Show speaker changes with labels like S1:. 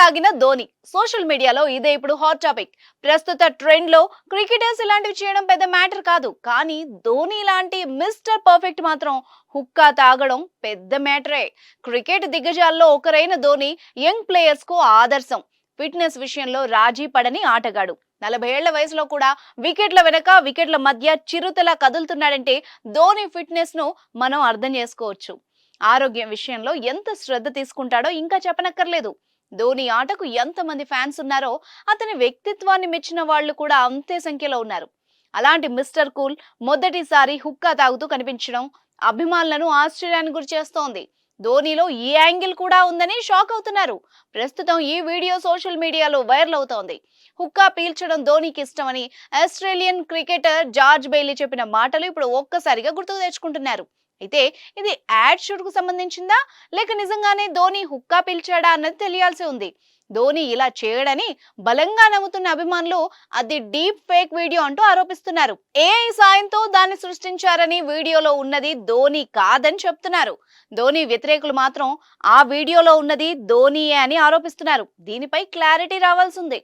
S1: తాగిన ధోని. సోషల్ మీడియాలో ఇదే ఇప్పుడు హాట్ టాపిక్ ప్రస్తుత ట్రెండ్లో క్రికెటర్స్ ఇలాంటివి చేయడం పెద్ద మ్యాటర్ కాదు. కానీ ధోని లాంటి మిస్టర్ పర్ఫెక్ట్ మాత్రం హుక్కా తాగడం పెద్ద మ్యాటరే. క్రికెట్ దిగ్గజాల్లో ఒకరైన ధోని యంగ్ ప్లేయర్స్కు ఆదర్శం. ఫిట్నెస్ విషయంలో రాజీ పడని ఆటగాడు. నలభై ఏళ్ళ వయసులో కూడా వికెట్ల వెనక వికెట్ల మధ్య చిరుతలా కదులుతున్నాడంటే ధోని ఫిట్నెస్ను మనం అర్థం చేసుకోవచ్చు. ఆరోగ్యం విషయంలో ఎంత శ్రద్ధ తీసుకుంటాడో ఇంకా చెప్పనక్కర్లేదు. ధోని ఆటకు ఎంతమంది ఫ్యాన్స్ ఉన్నారో అతని వ్యక్తిత్వాన్ని మెచ్చిన వాళ్ళు కూడా అంతే సంఖ్యలో ఉన్నారు. అలాంటి మిస్టర్ కూల్ మొదటిసారి హుక్కా తాగుతూ కనిపించడం అభిమానులను ఆశ్చర్యానికి గురి చేస్తోంది. ధోనిలో ఈ యాంగిల్ కూడా ఉందని షాక్ అవుతున్నారు. ప్రస్తుతం ఈ వీడియో సోషల్ మీడియాలో వైరల్ అవుతోంది. హుక్కా పీల్చడం ధోనికి ఇష్టమని ఆస్ట్రేలియన్ క్రికెటర్ జార్జ్ బెయిలీ చెప్పిన మాటలు ఇప్పుడు ఒక్కసారిగా గుర్తుకు తెచ్చుకుంటున్నారు. అయితే ఇది యాడ్ షూట్కు సంబంధించిందా? లేక నిజంగానే ధోని హుక్కా పిలిచాడా అన్నది తెలియాల్సి ఉంది. ధోని ఇలా చేయడని బలంగా నమ్ముతున్న అభిమానులు అది డీప్ ఫేక్ వీడియో అంటూ ఆరోపిస్తున్నారు. ఏఐ సాయంతో దాన్ని సృష్టించారని వీడియోలో ఉన్నది ధోని కాదని చెప్తున్నారు. ధోని వ్యతిరేకులు మాత్రం ఆ వీడియోలో ఉన్నది ధోనియే అని ఆరోపిస్తున్నారు. దీనిపై క్లారిటీ రావాల్సింది